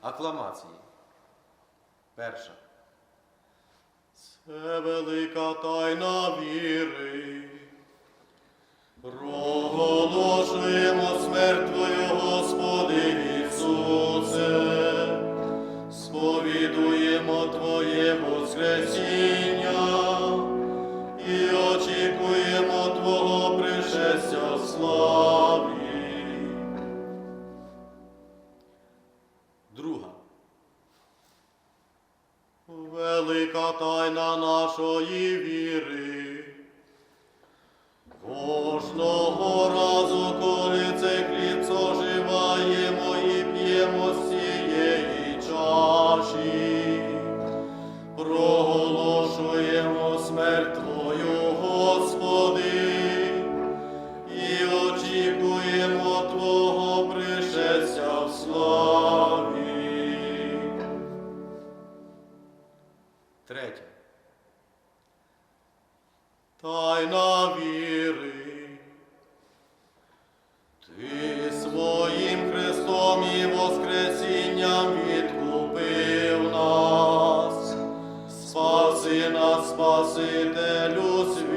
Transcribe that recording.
Акламації. Перша. Це велика тайна віри. Проголошуємо смерть Твою, Господи Ісусе, сповідуємо Твоє Воскресіння і очікуємо Твого пришестя в Друга. Велика тайна нашої віри. Кожного разу, коли цей хліб зоживаємо і п'ємо з цієї чаші, проголошуємо смерть Твою, Господи, і очікуємо Твого пришестя в славі. Третя. Тайна віри. Ти своїм Христом і Воскресінням відкупив нас, спаси нас, Спасителю світу.